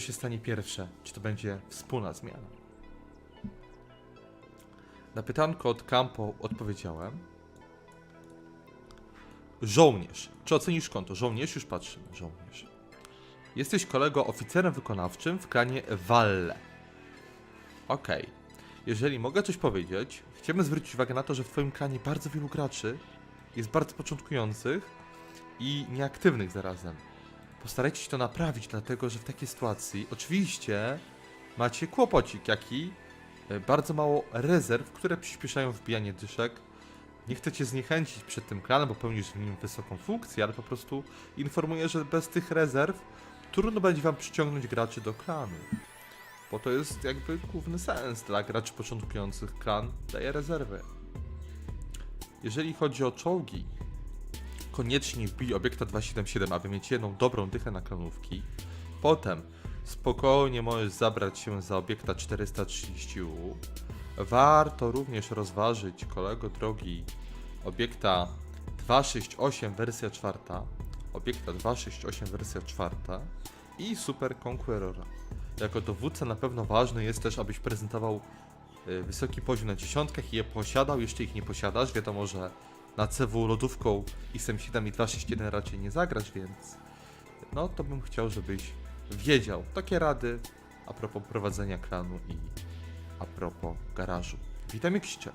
co się stanie pierwsze? Czy to będzie wspólna zmiana? Na pytanko od Campo odpowiedziałem. Żołnierz. Czy ocenisz konto? Żołnierz? Już patrzymy. Żołnierz. Jesteś kolego oficerem wykonawczym w klanie Valle. Okej. Jeżeli mogę coś powiedzieć, chciałbym zwrócić uwagę na to, że w twoim klanie bardzo wielu graczy jest bardzo początkujących i nieaktywnych zarazem. Postarajcie się to naprawić, dlatego że w takiej sytuacji oczywiście macie kłopocik, jaki e, bardzo mało rezerw, które przyspieszają wbijanie dyszek. Nie chcę cię zniechęcić przed tym klanem, bo pełnisz w nim wysoką funkcję, ale po prostu informuję, że bez tych rezerw trudno będzie wam przyciągnąć graczy do klanu. Bo to jest jakby główny sens dla graczy początkujących. Klan daje rezerwy. Jeżeli chodzi o czołgi, koniecznie wbij obiekta 277, aby mieć jedną dobrą dychę na klanówki. Potem spokojnie możesz zabrać się za obiekta 430U. Warto również rozważyć, kolego drogi, obiekta 268 wersja czwarta, obiekta 268 wersja czwarta i Super Conquerora. Jako dowódca na pewno ważne jest też, abyś prezentował y, wysoki poziom na dziesiątkach i je posiadał, jeszcze ich nie posiadasz. Wiadomo, że na CW lodówką ISM-7 i 261 raczej nie zagrasz, więc no to bym chciał, żebyś wiedział takie rady a propos prowadzenia klanu i a propos garażu. Witam Ksicie.